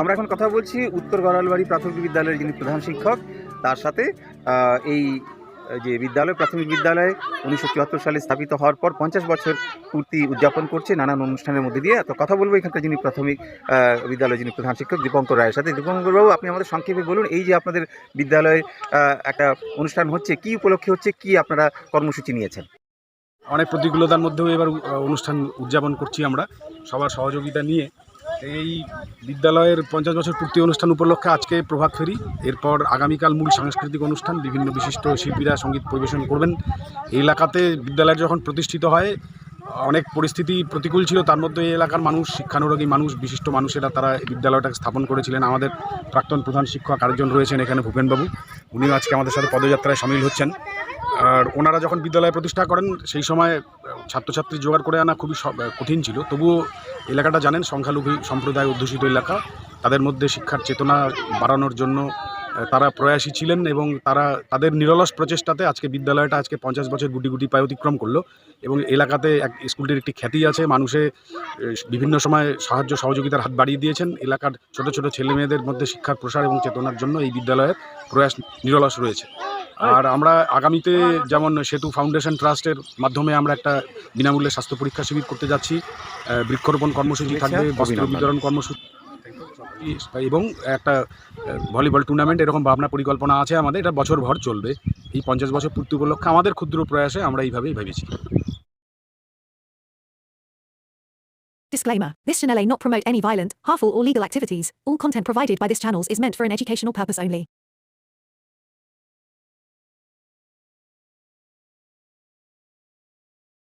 আমরা এখন কথা বলছি উত্তর গড়ালবাড়ি প্রাথমিক বিদ্যালয়ের যিনি প্রধান শিক্ষক তার সাথে এই যে বিদ্যালয় প্রাথমিক বিদ্যালয় উনিশশো চুয়াত্তর সালে স্থাপিত হওয়ার পর পঞ্চাশ বছর পূর্তি উদযাপন করছে নানান অনুষ্ঠানের মধ্যে দিয়ে। তো কথা বলব এখানকার যিনি প্রাথমিক আহ, বিদ্যালয়ের যিনি প্রধান শিক্ষক দীপঙ্কর রায়ের সাথে। দীপঙ্কর বাবু আপনি আমাদের সংক্ষেপে বলুন এই যে আপনাদের বিদ্যালয়ে একটা অনুষ্ঠান হচ্ছে কি উপলক্ষে হচ্ছে কি আপনারা কর্মসূচি নিয়েছেন? অনেক প্রতিকূলতার মধ্যেও এবার অনুষ্ঠান উদযাপন করছি আমরা। সবার সহযোগিতা নিয়ে এই বিদ্যালয়ের পঞ্চাশ বছর পূর্তি অনুষ্ঠান উপলক্ষে আজকে প্রভাত ফেরি। এরপর আগামীকাল মূল সাংস্কৃতিক অনুষ্ঠান, বিভিন্ন বিশিষ্ট শিল্পীরা সংগীত পরিবেশন করবেন। এই এলাকাতে বিদ্যালয় যখন প্রতিষ্ঠিত হয়, অনেক পরিস্থিতি প্রতিকূল ছিল। তার মধ্যে এই এলাকার মানুষ, শিক্ষানুরাগী মানুষ, বিশিষ্ট মানুষেরা তারা এই বিদ্যালয়টাকে স্থাপন করেছিলেন। আমাদের প্রাক্তন প্রধান শিক্ষক আরেকজন রয়েছেন এখানে, ভূপেনবাবু। উনিও আজকে আমাদের সাথে পদযাত্রায় সামিল হচ্ছেন। আর ওনারা যখন বিদ্যালয় প্রতিষ্ঠা করেন, সেই সময় ছাত্রছাত্রী জোগাড় করে আনা খুবই কঠিন ছিল। তবুও এলাকাটা জানেন, সংখ্যালঘু সম্প্রদায় অধ্যুষিত এলাকা। তাদের মধ্যে শিক্ষার চেতনা বাড়ানোর জন্য তারা প্রয়াসী ছিলেন এবং তারা, তাদের নিরলস প্রচেষ্টাতে আজকে বিদ্যালয়টা আজকে পঞ্চাশ বছর গুটি গুটি পায় অতিক্রম করল এবং এলাকাতে এক স্কুলটির একটি খ্যাতি আছে, মানুষে বিভিন্ন সময় সাহায্য সহযোগিতার হাত বাড়িয়ে দিয়েছেন। এলাকার ছোট ছোট ছেলে মেয়েদের মধ্যে শিক্ষার প্রসার এবং চেতনার জন্য এই বিদ্যালয়ের প্রয়াস নিরলস রয়েছে। আর আমরা আগামীতে যেমন সেতু ফাউন্ডেশন ট্রাস্টের মাধ্যমে আমরা একটা বিনামূল্যে স্বাস্থ্য পরীক্ষা শিবির করতে যাচ্ছি বৃক্ষরোপণ কর্মসূচি থাকবে বস্ত্র বিতরণ কর্মসূচি এবং একটা ভলিবল টুর্নামেন্ট এরকম ভাবনা পরিকল্পনা আছে আমাদের এটা বছরভর চলবে। এই পঞ্চাশ বছর পূর্তি উপলক্ষে আমাদের ক্ষুদ্র প্রয়াসে আমরা এইভাবেই ভেবেছি। Disclaimer This channel may not promote any violent, harmful, or legal activities. All content provided by this channel is meant for an educational purpose only.